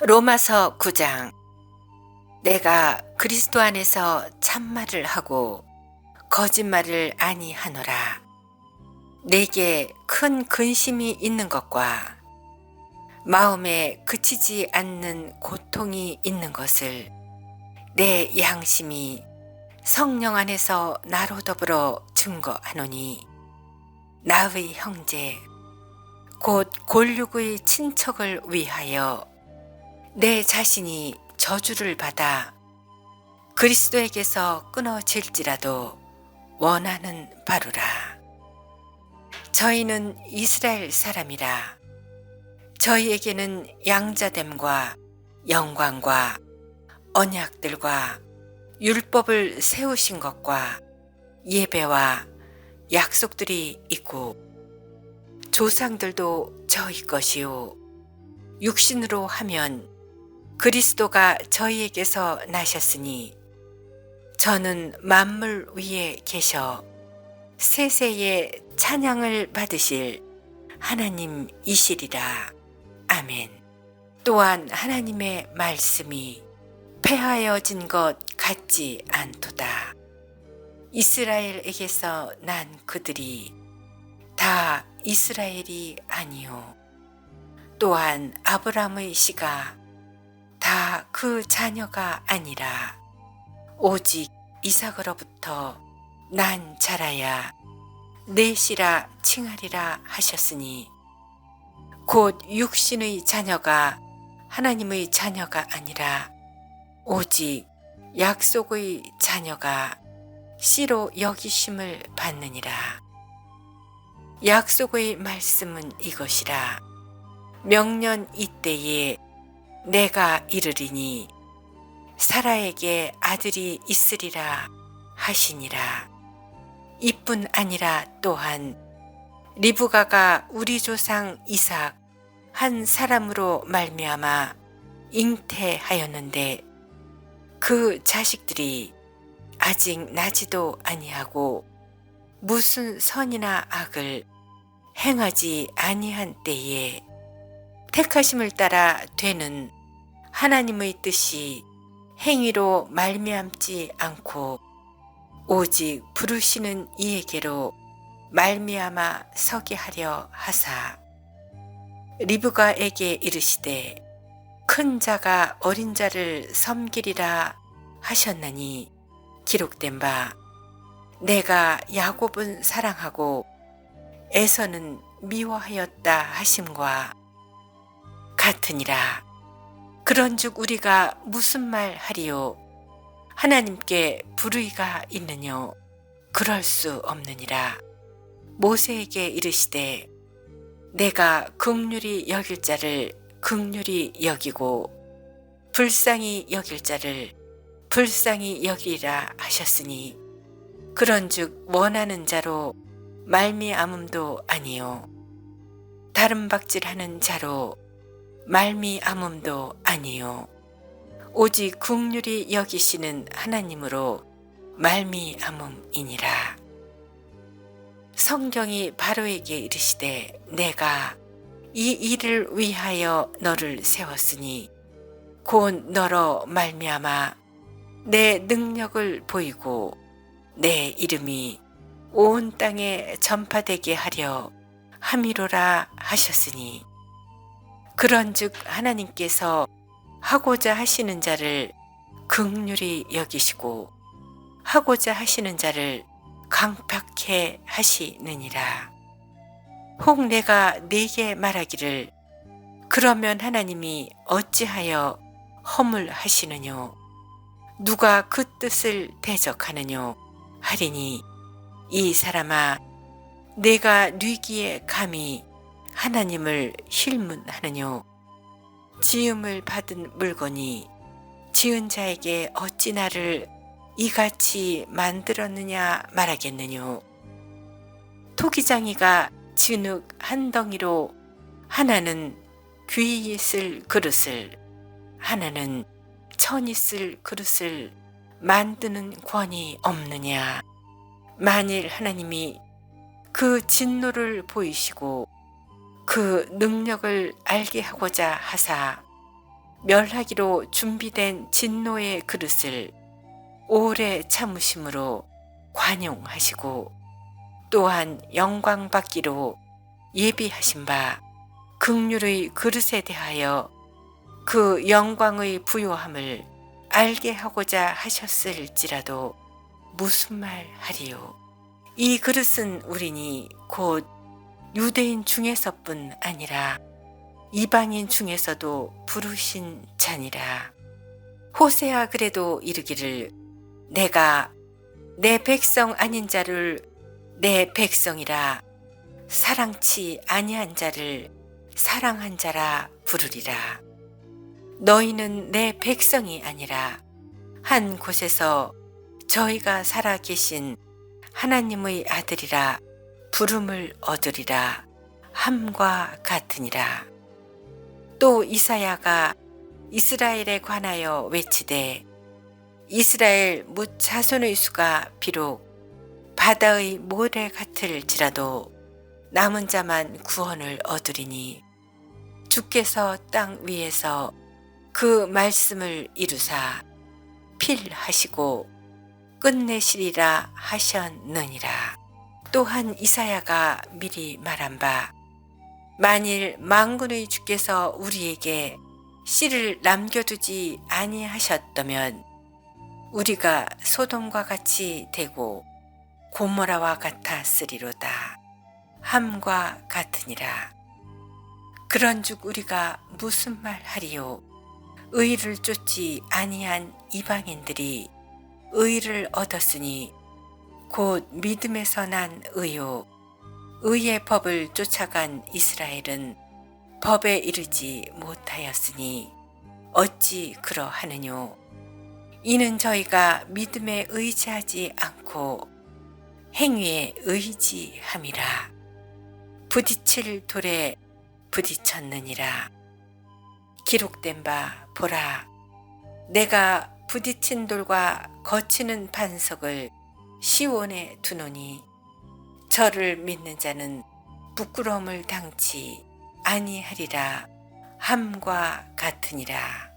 로마서 9장 내가 그리스도 안에서 참말을 하고 거짓말을 아니하노라. 내게 큰 근심이 있는 것과 마음에 그치지 않는 고통이 있는 것을 내 양심이 성령 안에서 나로 더불어 증거하노니 나의 형제 곧 골육의 친척을 위하여 내 자신이 저주를 받아 그리스도에게서 끊어질지라도 원하는 바로라. 저희는 이스라엘 사람이라. 저희에게는 양자됨과 영광과 언약들과 율법을 세우신 것과 예배와 약속들이 있고 조상들도 저희 것이요 육신으로 하면 그리스도가 저희에게서 나셨으니 저는 만물 위에 계셔 세세의 찬양을 받으실 하나님이시리라. 아멘. 또한 하나님의 말씀이 폐하여진 것 같지 않도다. 이스라엘에게서 난 그들이 다 이스라엘이 아니요. 또한 아브라함의 씨가 다 그 자녀가 아니라 오직 이삭으로부터 난 자라야 넷이라 칭하리라 하셨으니 곧 육신의 자녀가 하나님의 자녀가 아니라 오직 약속의 자녀가 씨로 여기심을 받느니라. 약속의 말씀은 이것이라. 명년 이때에 내가 이르리니 사라에게 아들이 있으리라 하시니라. 이뿐 아니라 또한 리브가가 우리 조상 이삭 한 사람으로 말미암아 잉태하였는데 그 자식들이 아직 나지도 아니하고 무슨 선이나 악을 행하지 아니한 때에 택하심을 따라 되는 하나님의 뜻이 행위로 말미암지 않고 오직 부르시는 이에게로 말미암아 서게 하려 하사. 리브가에게 이르시되 큰 자가 어린 자를 섬기리라 하셨나니 기록된 바 내가 야곱은 사랑하고 에서는 미워하였다 하심과 같으니라. 그런즉 우리가 무슨 말 하리요? 하나님께 불의가 있느뇨? 그럴 수 없느니라. 모세에게 이르시되 내가 극률이 여길 자를 극률이 여기고 불쌍히 여길 자를 불쌍히 여기리라 하셨으니 그런즉 원하는 자로 말미암음도 아니요. 다른 박질하는 자로 말미암음도 아니요. 오직 국률이 여기시는 하나님으로 말미암음이니라. 성경이 바로에게 이르시되 내가 이 일을 위하여 너를 세웠으니 곧 너로 말미암아 내 능력을 보이고 내 이름이 온 땅에 전파되게 하려 함이로라 하셨으니 그런즉 하나님께서 하고자 하시는 자를 극률이 여기시고 하고자 하시는 자를 강팍해 하시느니라. 혹 내가 네게 말하기를 그러면 하나님이 어찌하여 허물 하시느뇨 누가 그 뜻을 대적하느뇨 하리니 이 사람아 내가 뉘기에 감히 하나님을 힐문하느뇨. 지음을 받은 물건이 지은 자에게 어찌 나를 이같이 만들었느냐 말하겠느뇨. 토기장이가 진흙 한 덩이로 하나는 귀 있을 그릇을 하나는 천 있을 그릇을 만드는 권이 없느냐. 만일 하나님이 그 진노를 보이시고 그 능력을 알게 하고자 하사 멸하기로 준비된 진노의 그릇을 오래 참으심으로 관용하시고 또한 영광 받기로 예비하신 바 극률의 그릇에 대하여 그 영광의 부요함을 알게 하고자 하셨을지라도 무슨 말 하리요. 이 그릇은 우리니 곧 유대인 중에서뿐 아니라 이방인 중에서도 부르신 잔이라. 호세아 그래도 이르기를 내가 내 백성 아닌 자를 내 백성이라 사랑치 아니한 자를 사랑한 자라 부르리라. 너희는 내 백성이 아니라 한 곳에서 저희가 살아 계신 하나님의 아들이라 부름을 얻으리라 함과 같으니라. 또 이사야가 이스라엘에 관하여 외치되 이스라엘 묻 자손의 수가 비록 바다의 모래 같을지라도 남은 자만 구원을 얻으리니 주께서 땅 위에서 그 말씀을 이루사 필하시고 끝내시리라 하셨느니라. 또한 이사야가 미리 말한 바 만일 망군의 주께서 우리에게 씨를 남겨두지 아니하셨다면 우리가 소돔과 같이 되고 고모라와 같았으리로다. 함과 같으니라. 그런즉 우리가 무슨 말 하리요? 의를 쫓지 아니한 이방인들이 의를 얻었으니 곧 믿음에서 난 의요. 의의 법을 쫓아간 이스라엘은 법에 이르지 못하였으니 어찌 그러하느뇨? 이는 저희가 믿음에 의지하지 않고 행위에 의지함이라. 부딪힐 돌에 부딪혔느니라. 기록된 바 보라. 내가 부딪힌 돌과 거치는 반석을 시온에 두노니 저를 믿는 자는 부끄러움을 당치 아니하리라 함과 같으니라.